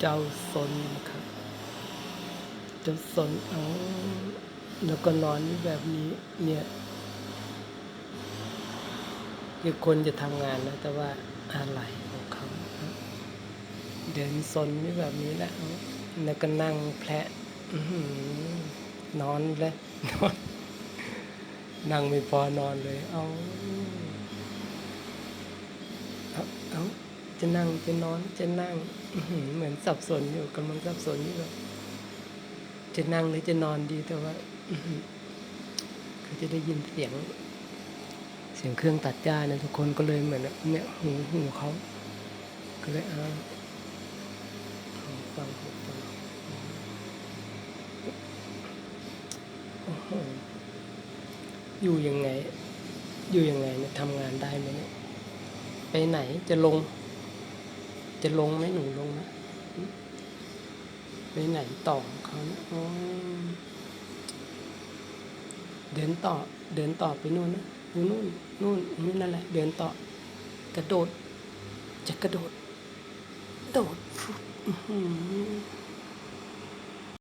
เจ้าสนนะครับ เจ้าสนเอาแล้วก็นอนแบบนี้เนี่ยคือคนจะทำงานนะแต่ว่าอะไรของเขาเดินสนนี่แบบนี้แหละแล้วก็นั่งแพะนอนเลยนอน นั่งไม่พอนอนเลย เอา เอาเอา จะนั่งจะนอนจะนั่งเหมือนสับสนอยู่กำลังสับสนอยู่จะนั่งหรือจะนอนดีแต่ว่าเขาจะได้ยินเสียง เสียงเครื่องตัดหญ้าเนี่ยทุกคนก็เลยเหมือนเนี่ยหูหูเขาก็เลยเอาหูฟังหูฟังโอ้โหอยู่ยังไง อยู่ยังไงเนี่ยทำงานได้ไหมเนี่ยไปไหนจะลง จะลงไหมหนูลงนะหึไปไหนต่อเขานะเดินต่อ เดินต่อไปนู่นนะนู่นนู่นนู่นนู่นนั่นแหละ เดินต่อ กระโดด จะกระโดด โดดอื